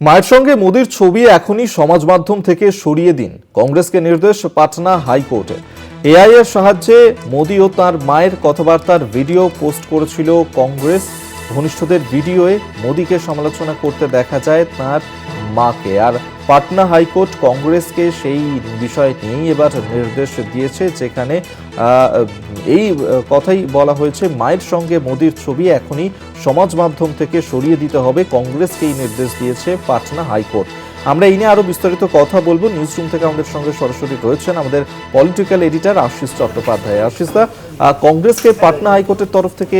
মায়ের সঙ্গে মোদির ছবি এখনই সমাজ মাধ্যম থেকে সরিয়ে দিন। কংগ্রেসকে নির্দেশ পাটনা হাইকোর্টে। এআই এর সাহায্যে মোদি ও তার মায়ের কথাবার্তার ভিডিও পোস্ট করেছিল কংগ্রেস। ঘনিষ্ঠদের ভিডিওয়ে মোদিকে সমালোচনা করতে দেখা যায় তার মাকে। আর পাটনা হাইকোর্ট কংগ্রেসকে সেই বিষয় নিয়েই এবার নির্দেশ দিয়েছে, যেখানে এই কথাই বলা হয়েছে, মায়ের সঙ্গে মোদির ছবি এখনই সমাজ মাধ্যম থেকে সরিয়ে দিতে হবে। কংগ্রেসকে এই নির্দেশ দিয়েছে পাটনা হাইকোর্ট। আমরা এই নিয়ে আরও বিস্তারিত কথা বলব। নিউজ রুম থেকে আমাদের সঙ্গে সরাসরি রয়েছেন আমাদের পলিটিক্যাল এডিটর আশিস চট্টোপাধ্যায়। আশিস দা কংগ্রেসকে পাটনা হাইকোর্টের তরফ থেকে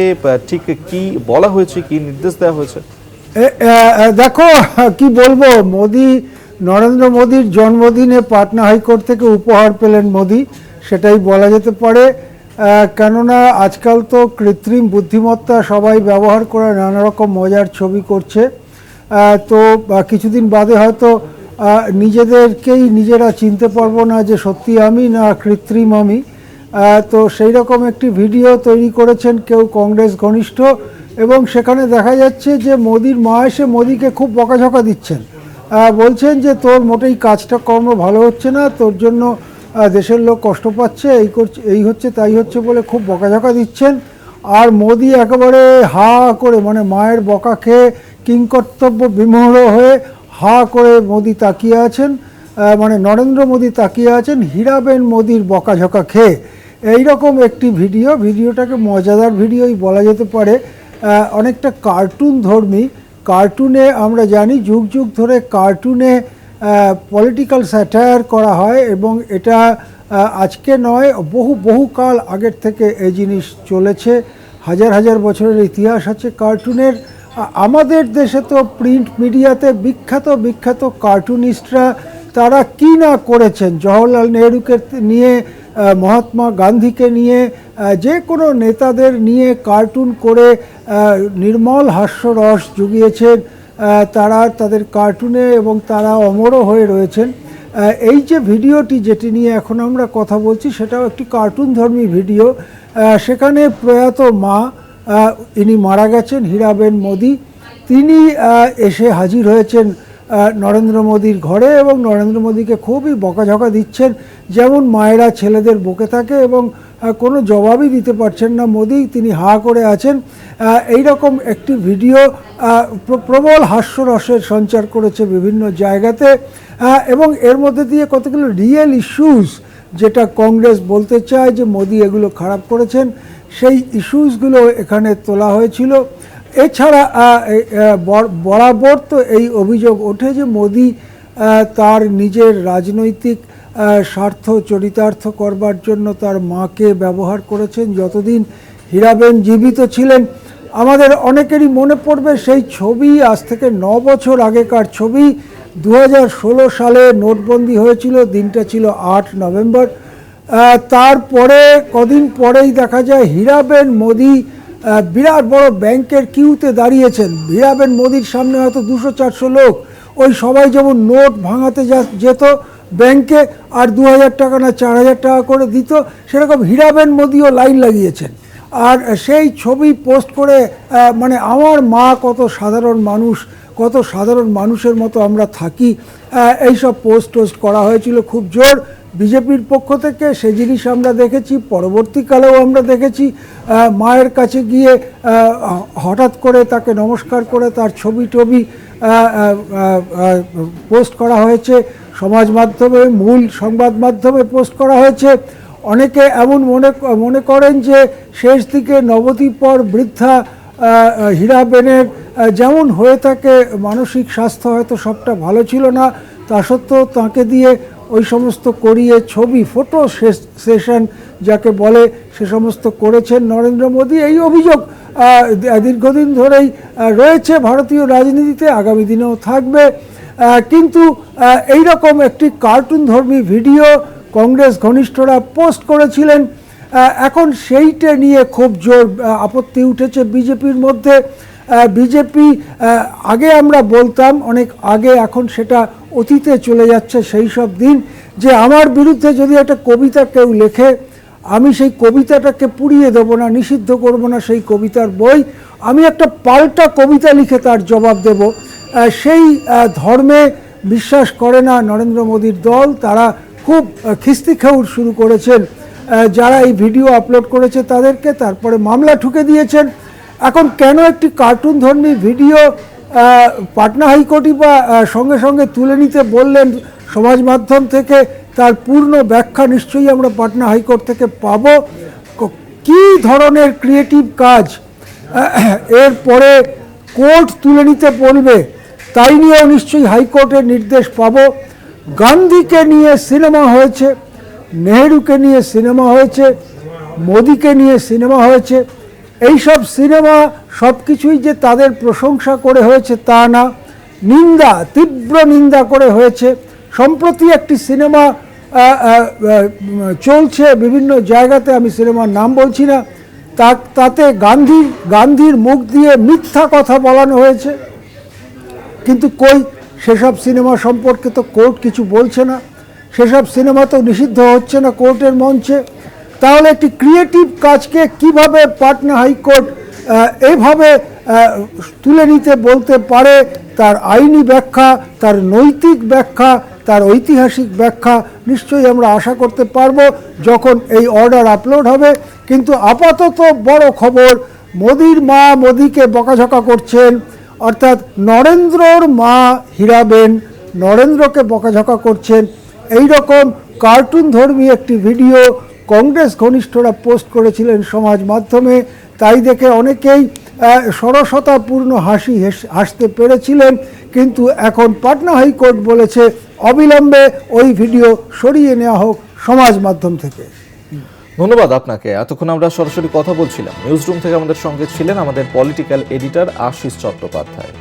ঠিক কি বলা হয়েছে, কি নির্দেশ দেওয়া হয়েছে? দেখো, কি বলব, মোদি, নরেন্দ্র মোদির জন্মদিনে পাটনা হাইকোর্ট থেকে উপহার পেলেন মোদি। সেটাই বলা যেতে পারে। কেননা আজকাল তো কৃত্রিম বুদ্ধিমত্তা সবাই ব্যবহার করে নানা রকম মজার ছবি করছে। তো কিছুদিন বাদে হয়তো নিজেদেরকেই নিজেরা চিনতে পারব না যে সত্যি আমি না কৃত্রিম আমি। তো সেই রকম একটি ভিডিও তৈরি করেছেন কেউ কংগ্রেস ঘনিষ্ঠ এবং সেখানে দেখা যাচ্ছে যে মোদির মা এসে মোদিকে খুব বকাঝকা দিচ্ছেন। বলছেন যে তোর মোটেই কাজটা কর্ম ভালো হচ্ছে না, তোর জন্য দেশের লোক কষ্ট পাচ্ছে, এই করছে, এই হচ্ছে, তাই হচ্ছে বলে খুব বকাঝকা দিচ্ছেন। আর মোদি একেবারে হা করে মানে মায়ের বকা খেয়ে কিংকর্তব্য বিমোহ হয়ে হা করে মোদি তাকিয়ে আছেন মানে নরেন্দ্র মোদি তাকিয়ে আছেন, হীরাবেন মোদির বকাঝকা খেয়ে। এইরকম একটি ভিডিও, ভিডিওটাকে মজাদার ভিডিওই বলা যেতে পারে। অনেকটা কার্টুন ধর্মী। কার্টুনে আমরা জানি, যুগ যুগ ধরে কার্টুনে পলিটিক্যাল স্যাটায়ার করা হয় এবং এটা আজকে নয়, বহু বহু কাল আগের থেকে এই জিনিস চলেছে। হাজার হাজার বছরের ইতিহাস আছে কার্টুনের। আমাদের দেশে তো প্রিন্ট মিডিয়াতে বিখ্যাত বিখ্যাত কার্টুনিস্টরা তারা কি না করেছেন? জওহরলাল নেহরুকে নিয়ে মহাত্মা গান্ধীকে নিয়ে যে কোনো নেতাদের নিয়ে কার্টুন করে নির্মল হাস্যরস জুগিয়েছেন। তারা তাদের কার্টুনে এবং তারা অমরও হয়ে রয়েছেন। এই যে ভিডিওটি যেটি নিয়ে এখন আমরা কথা বলছি, সেটাও একটি কার্টুন ধর্মী ভিডিও সেখানে প্রয়াত মা ইনি মারা গেছেন, হীরাবেন মোদি। তিনি এসে হাজির হয়েছেন নরেন্দ্র মোদীর ঘরে এবং নরেন্দ্র মোদীকে খুবই বকাঝকা দিচ্ছেন। যেমন মায়েরা ছেলেদের বকে থাকে এবং কোনো জবাবই দিতে পারছেন না। মোদি, তিনি হা করে আছেন। এই রকম একটি ভিডিও প্রবল হাস্যরসের সঞ্চার করেছে বিভিন্ন জায়গাতে। এবং এর মধ্যে দিয়ে কতগুলো রিয়েল ইস্যুস যেটা কংগ্রেস বলতে চায় যে মোদি এগুলো খারাপ করেছেন, সেই ইস্যুসগুলো এখানে তোলা হয়েছিল। এছাড়া বরাবর তো এই অভিযোগ ওঠে যে মোদি তার নিজের রাজনৈতিক স্বার্থ চরিতার্থ করবার জন্য তার মাকে ব্যবহার করেছেন। যতদিন হীরাবেন জীবিত ছিলেন, আমাদের অনেকেরই মনে পড়বে সেই ছবি। আজ থেকে ন বছর আগেকার ছবি। দু হাজার ষোলো সালে নোটবন্দি হয়েছিল, দিনটা ছিল আট নভেম্বর। তারপরে কদিন পরেই দেখা যায় হীরাবেন মোদি বিরাট বড় ব্যাংকের কিউতে দাঁড়িয়েছেন। হীরাবেন মোদির সামনে হয়তো দুশো চারশো লোক। ওই সবাই যেমন নোট ভাঙাতে যেত ব্যাংকে আর দু হাজার টাকা না চার হাজার টাকা করে দিত। সেরকম হীরাবেন মোদিও লাইন লাগিয়েছেন। আর সেই ছবি পোস্ট করে মানে আমার মা কত সাধারণ মানুষ, কত সাধারণ মানুষের মতো আমরা থাকি এইসব পোস্ট টোস্ট করা হয়েছিল খুব জোর। বিজেপির পক্ষ থেকে সে জিনিস আমরা দেখেছি, পরবর্তীকালেও আমরা দেখেছি। মায়ের কাছে গিয়ে হঠাৎ করে তাকে নমস্কার করে তার ছবি টবি পোস্ট করা হয়েছে। সমাজ মাধ্যমে, মূল সংবাদ মাধ্যমে পোস্ট করা হয়েছে। অনেকে এমন মনে মনে করেন যে শেষ দিকে নবদ্বীপর বৃদ্ধা হীরাবেনের যেমন হয়ে থাকে, মানসিক স্বাস্থ্য হয়তো সবটা ভালো ছিল না, তা সত্ত্বেও তাকে দিয়ে ওই সমস্ত করিয়ে ছবি, ফটো সেশন যাকে বলে, সে সমস্ত করেছেন নরেন্দ্র মোদী। এই অভিযোগ দীর্ঘদিন ধরেই রয়েছে। ভারতীয় রাজনীতিতে আগামী দিনেও থাকবে। কিন্তু এই রকম একটি কার্টুন ধর্মী ভিডিও কংগ্রেস ঘনিষ্ঠরা পোস্ট করেছিলেন। এখন সেইটা নিয়ে খুব জোর আপত্তি উঠেছে বিজেপির মধ্যে। বিজেপি আগে আমরা বলতাম, অনেক আগে, এখন সেটা অতীতে চলে যাচ্ছে সেই সব দিন, যে আমার বিরুদ্ধে যদি একটা কবিতা কেউ লেখে, আমি সেই কবিতাটাকে পুড়িয়ে দেবো না, নিষিদ্ধ করব না সেই কবিতার বই, আমি একটা পাল্টা কবিতা লিখে তার জবাব দেব। সেই ধর্মে বিশ্বাস করে না নরেন্দ্র মোদীর দল। তারা খুব খিস্তি খেউর শুরু করেছেন। যারা এই ভিডিও আপলোড করেছে তাদেরকে তারপরে মামলা ঠুকে দিয়েছেন। এখন কেন একটি কার্টুন ধর্মী ভিডিও পাটনা হাইকোর্টই বা সঙ্গে সঙ্গে তুলে নিতে বললেন সমাজ মাধ্যম থেকে? তার পূর্ণ ব্যাখ্যা নিশ্চয়ই আমরা পাটনা হাইকোর্ট থেকে পাবো। কী ধরনের ক্রিয়েটিভ কাজ? এরপরে কোর্ট তুলে নিতে বলবে। তাই নিয়েও নিশ্চয়ই হাইকোর্টের নির্দেশ পাব। গান্ধীকে নিয়ে সিনেমা হয়েছে, নেহেরুকে নিয়ে সিনেমা হয়েছে, মোদিকে নিয়ে সিনেমা হয়েছে। এইসব সিনেমা সব কিছুই যে তাদের প্রশংসা করে হয়েছে তা না। নিন্দা, তীব্র নিন্দা করে হয়েছে। সম্প্রতি একটি সিনেমা চলছে বিভিন্ন জায়গাতে, আমি সিনেমার নাম বলছি না। তাতে গান্ধীর গান্ধীর মুখ দিয়ে মিথ্যা কথা বলানো হয়েছে। কিন্তু কই? সেসব সিনেমা সম্পর্কে তো কোর্ট কিছু বলছে না। সেসব সিনেমা তো নিষিদ্ধ হচ্ছে না কোর্টের মঞ্চে। তাহলে একটি ক্রিয়েটিভ কাজকে কীভাবে পাটনা হাইকোর্ট আহ, এইভাবে তুলে নিতে বলতে পারে তার আইনি ব্যাখ্যা তার নৈতিক ব্যাখ্যা তার ঐতিহাসিক ব্যাখ্যা নিশ্চয়ই আমরা আশা করতে পারব যখন এই অর্ডার আপলোড হবে। কিন্তু আপাতত বড় খবর মোদির মা মোদিকে বকাঝকা করছেন অর্থাৎ নরেন্দ্রর মা হীরাবেন নরেন্দ্রকে বকাঝকা করছেন। এই রকম কার্টুন ধর্মী একটি ভিডিও কংগ্রেস ঘনিষ্ঠরা পোস্ট করেছিলেন সমাজ মাধ্যমে। তাই দেখে অনেকেই সরসতাপূর্ণ হাসি হাসতে পেরেছিলেন। কিন্তু এখন পাটনা হাইকোর্ট বলেছে, অবিলম্বে ওই ভিডিও সরিয়ে নেওয়া হোক সমাজ মাধ্যম থেকে। ধন্যবাদ আপনাকে। এতক্ষণ আমরা সরাসরি কথা বলছিলাম। নিউজ রুম থেকে আমাদের সঙ্গে ছিলেন আমাদের পলিটিক্যাল এডিটর আশিস চট্টোপাধ্যায়।